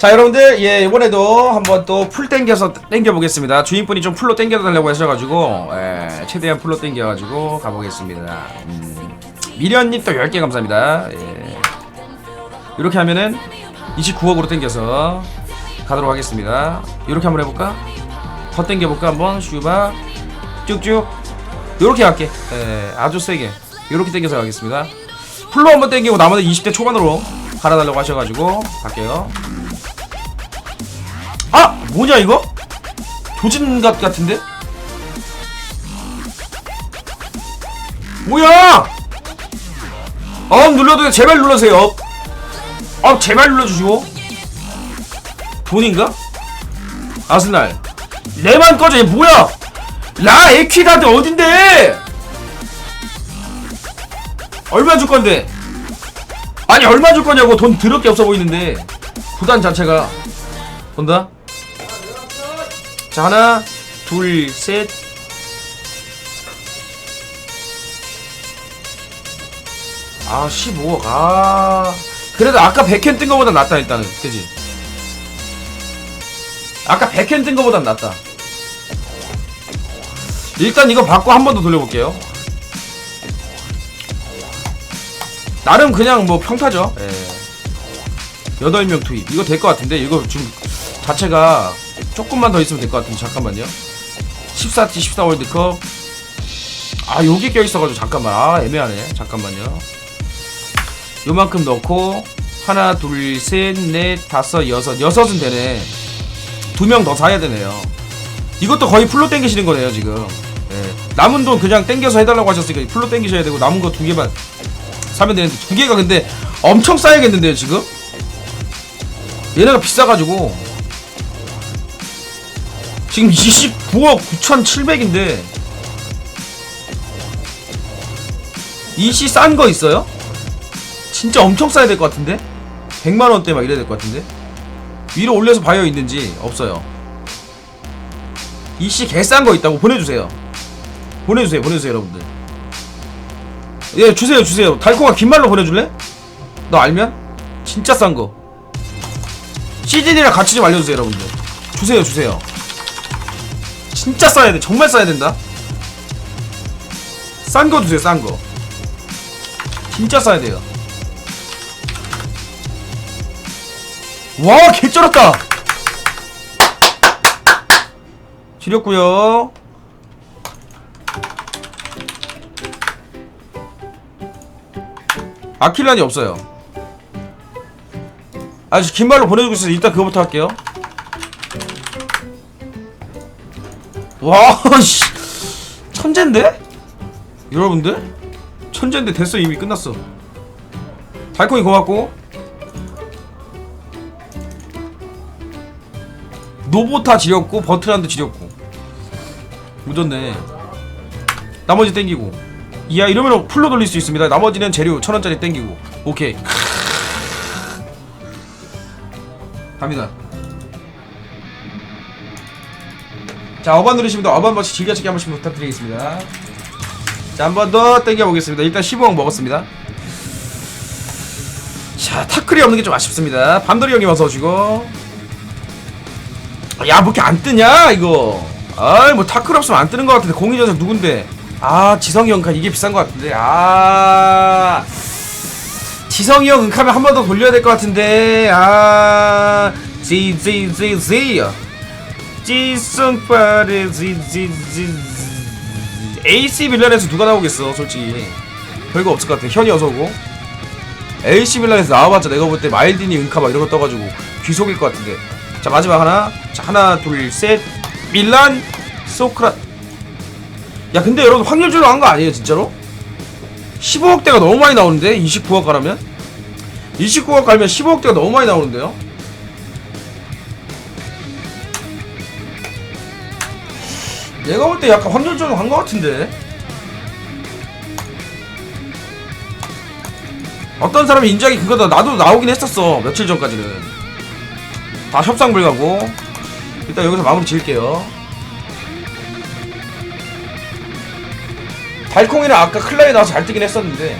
자 여러분들 예 이번에도 한번 또 풀 땡겨서 땡겨 보겠습니다. 주인분이 좀 풀로 땡겨 달라고 하셔가지고 예, 최대한 풀로 땡겨 가지고 가보겠습니다. 음, 미련님 또 10개 감사합니다. 예. 이렇게 하면은 29억으로 땡겨서 가도록 하겠습니다. 이렇게 한번 해볼까? 더 땡겨볼까? 한번? 슈바? 쭉쭉? 이렇게 할게. 예, 아주 세게. 이렇게 땡겨서 가겠습니다. 풀로 한번 땡기고 나머지 20대 초반으로 갈아달라고 하셔가지고 갈게요 아! 뭐냐 이거? 조진갑 같은데? 뭐야! 업 눌러도 돼. 제발 눌러세요 업. 업 제발 눌러주시고 돈인가? 아스날 레만 꺼져 얘 뭐야 라 에퀴다드 어딘데 얼마 줄 건데 아니 얼마 줄 거냐고 돈 드럽게 없어 보이는데 구단 자체가 본다 자 하나 둘셋. 아 15억. 아. 그래도 아까 100캔 뜬 거보다 낫다 일단은. 그지? 아까 100캔 뜬 거보다 낫다. 일단 이거 받고 한 번 더 돌려볼게요. 나름 그냥 뭐 평타죠? 예. 8명 투입. 이거 될 것 같은데? 이거 지금 자체가 조금만 더 있으면 될 것 같은데 잠깐만요. 14T 14 월드컵. 아 여기 껴있어가지고 잠깐만. 아 애매하네. 잠깐만요. 요만큼 넣고 하나 둘셋넷 다섯 여섯. 여섯은 되네. 두 명 더 사야 되네요. 이것도 거의 풀로 땡기시는 거네요 지금. 예. 남은 돈 그냥 땡겨서 해달라고 하셨으니까 풀로 땡기셔야 되고 남은 거 두 개만 사면 되는데 두 개가 근데 엄청 싸야겠는데요 지금? 얘네가 비싸가지고 지금 29억 9,700인데 이씨 싼 거 있어요? 진짜 엄청 싸야 될 것 같은데? 100만원대 막 이래야 될 것 같은데? 위로 올려서 봐요 있는지 없어요 이씨 개싼 거 있다고 보내주세요 보내주세요 보내주세요 여러분들 예 주세요 주세요 달콤한 긴 말로 보내줄래? 너 알면? 진짜 싼거 시즌이랑 같이 좀 알려주세요 여러분들 주세요 주세요 진짜 싸야 돼. 정말 싸야 된다. 싼 거 주세요 싼거. 진짜 싸야 돼요. 와 개쩔었다. 지렸구요. 아킬란이 없어요. 아주 긴 말로 보내주고 있어서 일단 그거부터 할게요 와, 씨. 천재인데? 여러분들? 천재인데 됐어. 이미 끝났어. 달콩이 고맙고. 노보타 지렸고, 버트란드 지렸고. 무졌네. 나머지 땡기고. 이야, 이러면 풀로 돌릴 수 있습니다. 나머지는 재료 천원짜리 땡기고. 오케이. 갑니다. 자 어반 누르시면 어반 버시 즐겨찾기 한 번씩 부탁드리겠습니다. 자 한 번 더 땡겨보겠습니다. 일단 15억 먹었습니다. 자 타클이 없는 게 좀 아쉽습니다. 밤돌이 형님 어서 오시고. 야뭐 이렇게 안 뜨냐 이거? 아이 뭐 타클 없으면 안 뜨는 것 같은데. 공인전선 누군데? 아 지성이 형카 이게 비싼 것 같은데. 아. 지성이 형 은카면 한 번 더 돌려야 될 것 같은데. 아. 지지지지 지성파레 지지지 AC 밀란에서 누가 나오겠어 솔직히. 별거 없을 것 같아. 현이 어서 오고. AC 밀란에서 나와봤자 내가 볼 때 마일디니 은카바 이런 거 떠가지고 귀속일 것 같은데. 자 마지막 하나. 자 하나 둘 셋. 밀란 소크라. 야 근데 여러분 확률적으로 한 거 아니에요 진짜로? 15억대가 너무 많이 나오는데? 29억 가라면? 29억 갈면 15억대가 너무 많이 나오는데요 내가 볼 때 약간 확률적으로 한것 같은데. 어떤 사람이 인정이 그거다. 나도 나오긴 했었어 며칠 전까지는. 다 협상 불가고. 일단 여기서 마무리 지을게요. 달콩이는 아까 클라에 나와서 잘 뜨긴 했었는데